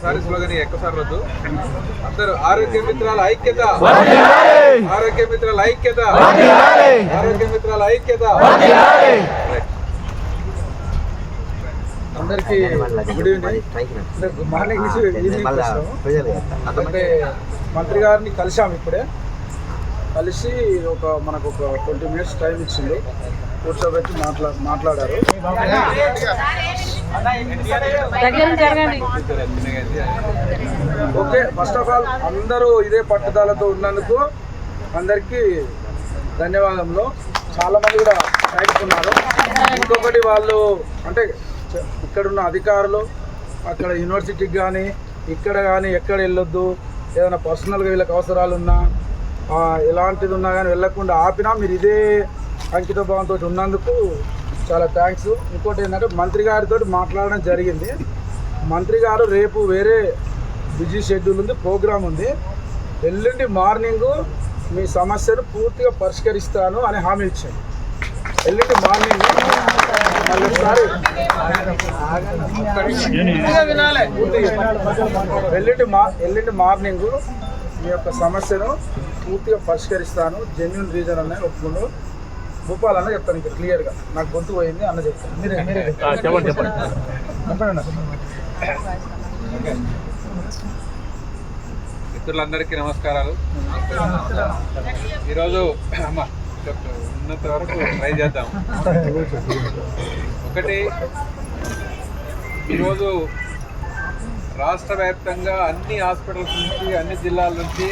ఒక్కసారి స్లోగన్ ఎక్కువసారి వద్దు అందరూ ఆరోగ్య మిత్రాల ఐక్యత. ఆరోగ్య మిత్రాల ఐక్యత. ఆరోగ్య మిత్రాల ఐక్యత. అందరికీ గుడ్ ఈవినింగ్. Good morning. నుంచి ఈవినింగ్ అంటే మంత్రి గారిని కలిసాము ఇప్పుడే. కలిసి ఒక మనకు ఒక ట్వంటీ మినిట్స్ టైం ఇచ్చింది. కూర్చోబెట్టి మాట్లా మాట్లాడారు. ఓకే ఫస్ట్ ఆఫ్ ఆల్ అందరూ ఇదే పట్టుదలతో ఉన్నందుకు అందరికీ ధన్యవాదములు. చాలా మంది కూడా థ్యాంక్స్ ఉన్నారు ఇంకొకటి వాళ్ళు అంటే ఇక్కడున్న అధికారులు అక్కడ యూనివర్సిటీకి కానీ ఇక్కడ కానీ ఎక్కడ వెళ్ళొద్దు ఏదైనా పర్సనల్గా వీళ్ళకి అవసరాలు ఉన్నా ఎలాంటిది ఉన్నా కానీ వెళ్ళకుండా ఆపినా మీరు ఇదే అంకిత భావంతో ఉన్నందుకు చాలా థ్యాంక్స్ ఇంకోటి ఏంటంటే మంత్రి గారితో మాట్లాడడం జరిగింది. మంత్రి గారు రేపు వేరే బిజీ షెడ్యూల్ ఉంది ప్రోగ్రామ్ ఉంది. ఎల్లుండి మార్నింగ్ మీ సమస్యను పూర్తిగా పరిష్కరిస్తాను అని హామీ ఇచ్చాను ఎల్లుండి మార్నింగ్ మళ్ళీ ఒకసారి ఎల్లుండి మా ఎల్లుండి మార్నింగ్ మీ యొక్క సమస్యను పూర్తిగా పరిష్కరిస్తాను. జెన్యున్ రీజన్ అన్న ఒప్పుకుండు భూపాల్ అన్న చెప్తాను ఇంకా క్లియర్గా. నాకు గొంతు పోయింది అన్న చెప్తాను మీరే మీరే చెప్పండి చెప్పండి. చెప్పండి. అన్న మిత్రులందరికీ నమస్కారాలు. ఈరోజు అమ్మ ఉన్నంత వరకు ట్రై చేద్దాం. ఒకటి ఈరోజు రాష్ట్ర వ్యాప్తంగా అన్ని హాస్పిటల్స్ నుంచి అన్ని జిల్లాల నుంచి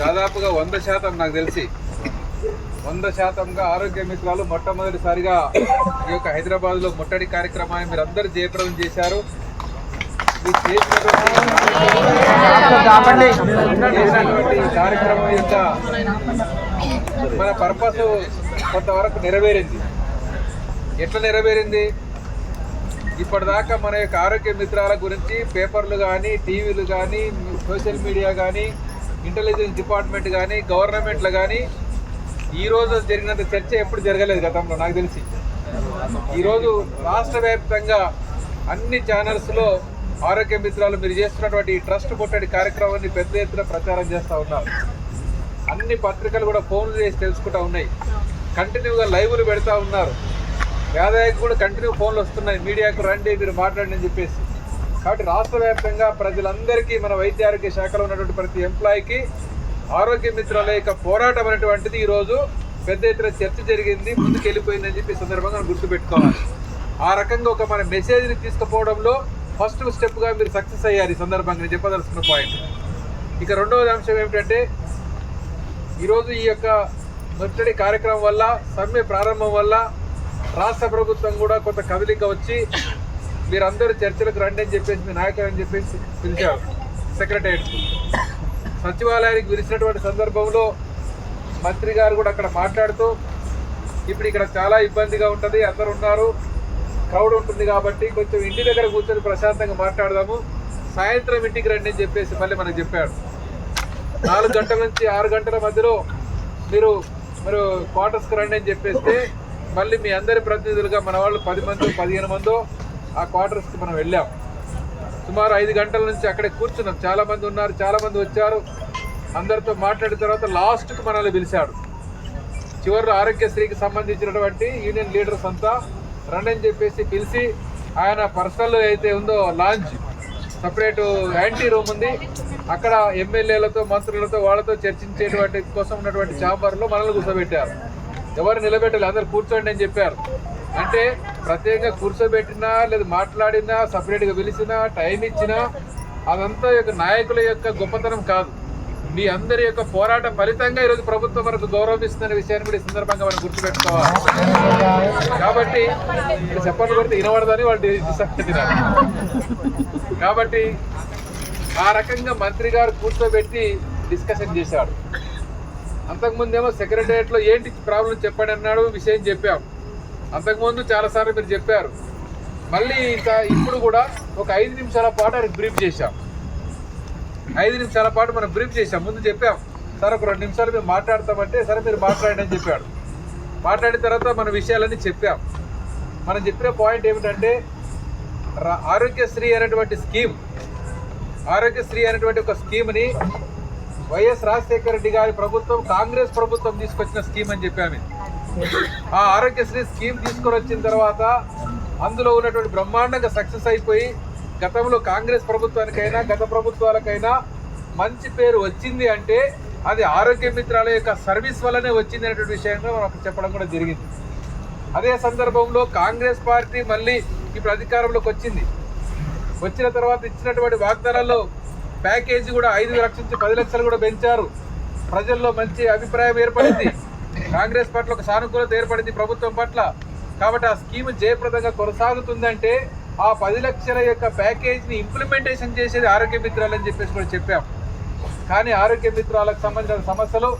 దాదాపుగా వంద శాతం నాకు తెలిసి వంద శాతంగా ఆరోగ్య మిత్రాలు మొట్టమొదటిసారిగా ఈ యొక్క హైదరాబాద్లో ముట్టడి కార్యక్రమాన్ని మీరు అందరూ జయప్రదం చేశారు చేసినటువంటి కార్యక్రమం యొక్క మన పర్పస్ కొంతవరకు నెరవేరింది. ఎట్లా నెరవేరింది? ఇప్పటిదాకా మన యొక్క ఆరోగ్య మిత్రాల గురించి పేపర్లు కానీ టీవీలు కానీ సోషల్ మీడియా కానీ ఇంటెలిజెన్స్ డిపార్ట్మెంట్ కానీ గవర్నమెంట్లు కానీ ఈ రోజు జరిగినంత చర్చ ఎప్పుడు జరగలేదు గతంలో నాకు తెలిసి. ఈరోజు రాష్ట్ర వ్యాప్తంగా అన్ని ఛానల్స్లో ఆరోగ్య మిత్రాలు మీరు చేస్తున్నటువంటి ఈ ట్రస్ట్ పుట్టడి కార్యక్రమాన్ని పెద్ద ఎత్తున ప్రచారం చేస్తూ ఉన్నారు. అన్ని పత్రికలు కూడా ఫోన్లు చేసి తెలుసుకుంటా ఉన్నాయి. కంటిన్యూగా లైవ్లు పెడతా ఉన్నారు. వేదాయకు కూడా కంటిన్యూ ఫోన్లు వస్తున్నాయి. మీడియాకు రండి మీరు మాట్లాడండి అని చెప్పేసి. కాబట్టి రాష్ట్ర వ్యాప్తంగా ప్రజలందరికీ మన వైద్య ఆరోగ్య శాఖలో ఉన్నటువంటి ప్రతి ఎంప్లాయీకి ఆరోగ్య మిత్రాల యొక్క పోరాటం అనేటువంటిది ఈరోజు పెద్ద ఎత్తున చర్చ జరిగింది ముందుకు వెళ్ళిపోయిందని చెప్పి సందర్భంగా గుర్తుపెట్టుకోవాలి. ఆ రకంగా ఒక మన మెసేజ్ని తీసుకుపోవడంలో ఫస్ట్ స్టెప్గా మీరు సక్సెస్ అయ్యారు ఈ సందర్భంగా నేను చెప్పదలుచుకున్న పాయింట్ ఇక రెండవది అంశం ఏమిటంటే ఈరోజు ఈ యొక్క ముట్టడి కార్యక్రమం వల్ల సమ్మె ప్రారంభం వల్ల రాష్ట్ర ప్రభుత్వం కూడా కొంత కదలిక వచ్చి మీరందరూ చర్చలకు రండి అని చెప్పేసి మీ నాయకులు అని చెప్పేసి పిలిచారు. సెక్రటరియట్ సచివాలయానికి పిలిచినటువంటి సందర్భంలో మంత్రి గారు కూడా అక్కడ మాట్లాడుతూ ఇప్పుడు ఇక్కడ చాలా ఇబ్బందిగా ఉంటుంది అందరు ఉన్నారు క్రౌడ్ ఉంటుంది కాబట్టి కొంచెం ఇంటి దగ్గర కూర్చొని ప్రశాంతంగా మాట్లాడదాము. సాయంత్రం ఇంటికి రండి అని చెప్పేసి మళ్ళీ మనకు చెప్పాడు. నాలుగు గంటల నుంచి ఆరు గంటల మధ్యలో మీరు మీరు క్వార్టర్స్కి రండి అని చెప్పేస్తే మళ్ళీ మీ అందరి ప్రతినిధులుగా మన వాళ్ళు పది మంది పదిహేను మందో ఆ క్వార్టర్స్కి మనం వెళ్ళాం. సుమారు ఐదు గంటల నుంచి అక్కడే కూర్చున్నాం. చాలా మంది ఉన్నారు చాలా మంది వచ్చారు. అందరితో మాట్లాడిన తర్వాత లాస్ట్కి మనల్ని పిలిచాడు. చివరిలో ఆరోగ్యశ్రీకి సంబంధించినటువంటి యూనియన్ లీడర్స్ అంతా రండి అని చెప్పేసి పిలిచి ఆయన పర్సనల్ అయితే ఉందో లాంచ్ సపరేట్ యాంటీ రూమ్ ఉంది. అక్కడ ఎమ్మెల్యేలతో మంత్రులతో వాళ్ళతో చర్చించేటువంటి కోసం ఉన్నటువంటి ఛాంబర్లో మనల్ని కూర్చోబెట్టారు. ఎవరు నిలబెట్టాలి అందరు కూర్చోండి అని చెప్పారు. అంటే ప్రత్యేకంగా కూర్చోబెట్టినా లేదా మాట్లాడినా సపరేట్గా పిలిచినా టైం ఇచ్చినా అదంతా యొక్క నాయకుల యొక్క గొప్పతనం కాదు. మీ అందరి యొక్క పోరాట ఫలితంగా ఈరోజు ప్రభుత్వం మనకు గౌరవిస్తున్న విషయాన్ని కూడా ఈ సందర్భంగా మనం గుర్తుపెట్టుకోవాలి. కాబట్టి చెప్పండి కొడితే వినబడదని వాళ్ళు డిసప్పిస్తున్నారు కాబట్టి ఆ రకంగా మంత్రి గారు కూర్చోబెట్టి డిస్కషన్ చేశాడు అంతకుముందేమో సెక్రటరియట్లో ఏంటి ప్రాబ్లం చెప్పండి అన్నాడు విషయం చెప్పాం. అంతకుముందు చాలాసార్లు మీరు చెప్పారు. మళ్ళీ ఇంకా ఇప్పుడు కూడా ఒక ఐదు నిమిషాల పాటు ఆయన బ్రీఫ్ చేశాం. ఐదు నిమిషాల పాటు మనం బ్రీఫ్ చేశాం. ముందు చెప్పాం సార్ ఒక రెండు నిమిషాలు మేము మాట్లాడతామంటే సరే మీరు మాట్లాడండి అని చెప్పాడు. మాట్లాడిన తర్వాత మన విషయాలన్నీ చెప్పాం. మనం చెప్పిన పాయింట్ ఏమిటంటే రా- ఆరోగ్యశ్రీ అనేటువంటి స్కీమ్ ఆరోగ్యశ్రీ అనేటువంటి ఒక స్కీమ్ని వైఎస్ రాజశేఖర రెడ్డి గారి ప్రభుత్వం కాంగ్రెస్ ప్రభుత్వం తీసుకొచ్చిన స్కీమ్ అని చెప్పాము ఆ ఆరోగ్యశ్రీ స్కీమ్ తీసుకొని వచ్చిన తర్వాత అందులో ఉన్నటువంటి బ్రహ్మాండంగా సక్సెస్ అయిపోయి గతంలో కాంగ్రెస్ ప్రభుత్వానికైనా గత ప్రభుత్వాలకైనా మంచి పేరు వచ్చింది అంటే అది ఆరోగ్య మిత్రాల యొక్క సర్వీస్ వల్లనే వచ్చింది అనేటువంటి విషయంగా మనకు చెప్పడం కూడా జరిగింది. అదే సందర్భంలో కాంగ్రెస్ పార్టీ మళ్ళీ ఇప్పుడు అధికారంలోకి వచ్చింది. వచ్చిన తర్వాత ఇచ్చినటువంటి వాగ్దానాల్లో ప్యాకేజీ కూడా ఐదు లక్షల నుంచి పది లక్షలు కూడా పెంచారు. ప్రజల్లో మంచి అభిప్రాయం ఏర్పడింది. కాంగ్రెస్ పట్ల ఒక సానుకూలత ఏర్పడింది ప్రభుత్వం పట్ల. కాబట్టి ఆ స్కీమ్ జయప్రదంగా కొనసాగుతుందంటే ఆ పది లక్షల యొక్క ప్యాకేజ్ని ఇంప్లిమెంటేషన్ చేసేది ఆరోగ్య మిత్రాలు అని చెప్పేసి కూడా చెప్పాం. కానీ ఆరోగ్య మిత్రాలకు సంబంధించిన సమస్యలు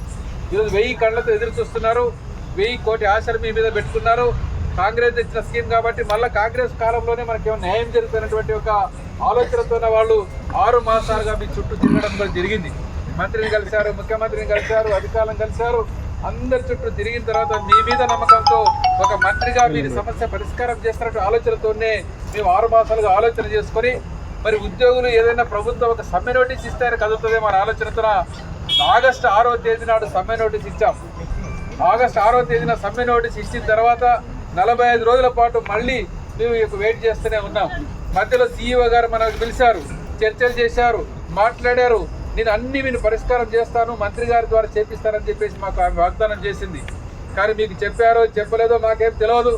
ఈరోజు వెయ్యి కళ్ళతో ఎదురు చూస్తున్నారు. వెయ్యి కోటి ఆశలు మీ మీద పెట్టుకున్నారు. కాంగ్రెస్ తెచ్చిన స్కీమ్ కాబట్టి మళ్ళీ కాంగ్రెస్ కాలంలోనే మనకి ఏమైనా న్యాయం జరుగుతున్నటువంటి ఒక ఆలోచనతో వాళ్ళు ఆరు మాసాలుగా మీ చుట్టూ తిరగడం కూడా జరిగింది. మంత్రిని కలిశారు ముఖ్యమంత్రిని కలిశారు అధికారులను కలిశారు. అందరి చుట్టూ తిరిగిన తర్వాత మీ మీద నమ్మకంతో ఒక మంత్రిగా మీరు సమస్య పరిష్కారం చేస్తున్నట్టు ఆలోచనతోనే మేము ఆరు మాసాలుగా ఆలోచన చేసుకొని మరి ఉద్యోగులు ఏదైనా ప్రభుత్వం ఒక సమ్మె నోటీస్ ఇస్తే కదులుతుంది మన ఆలోచనతో ఆగస్టు ఆరో తేదీ నాడు సమ్మె నోటీస్ ఇచ్చాం. ఆగస్టు ఆరో తేదీన సమ్మె నోటీస్ ఇచ్చిన తర్వాత నలభై ఐదు రోజుల పాటు మళ్ళీ మేము ఇక వెయిట్ చేస్తూనే ఉన్నాం. మధ్యలో సీఈఓ గారు మనకు పిలిచారు చర్చలు చేశారు మాట్లాడారు. నేను అన్ని నేను పరిష్కారం చేస్తాను మంత్రి గారి ద్వారా చేపిస్తానని చెప్పేసి మాకు ఆమె వాగ్దానం చేసింది. కానీ మీకు చెప్పారో చెప్పలేదో మాకేం తెలియదు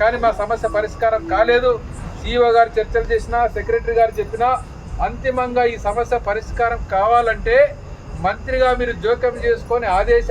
కానీ మా సమస్య పరిష్కారం కాలేదు. సీఈఓ గారు చర్చలు చేసినా సెక్రటరీ గారు చెప్పినా అంతిమంగా ఈ సమస్య పరిష్కారం కావాలంటే మంత్రిగా మీరు జోక్యం చేసుకొని ఆదేశాలు